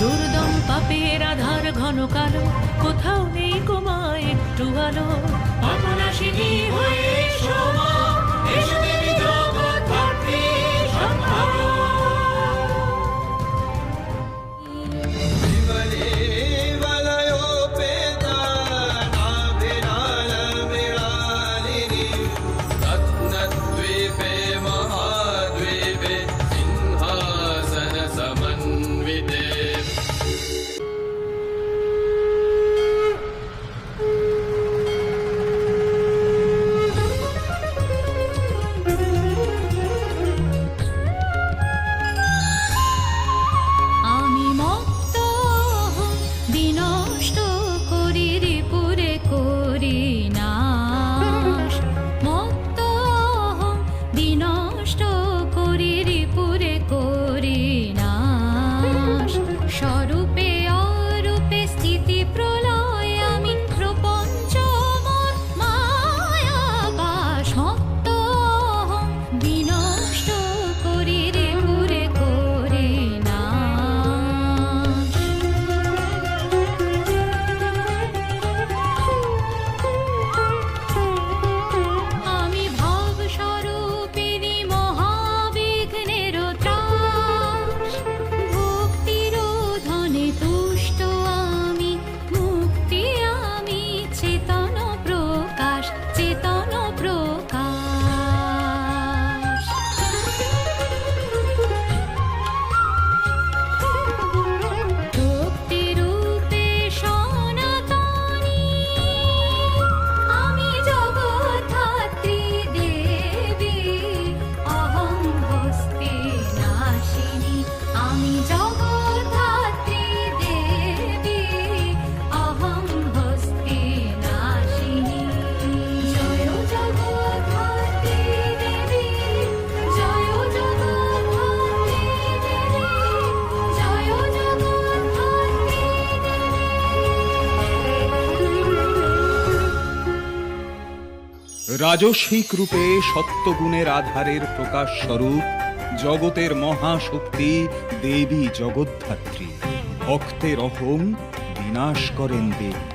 দুর্দম পাপের আধার ঘন কালো কোথাও নেই কোমা একটু আলো। Vino রাজস্বিক রূপে সত্যগুণের আধারের প্রকাশ স্বরূপ, জগতের মহাশক্তি দেবী জগদ্ধাত্রী। ভক্তের অহং বিনাশ করেন দেবী।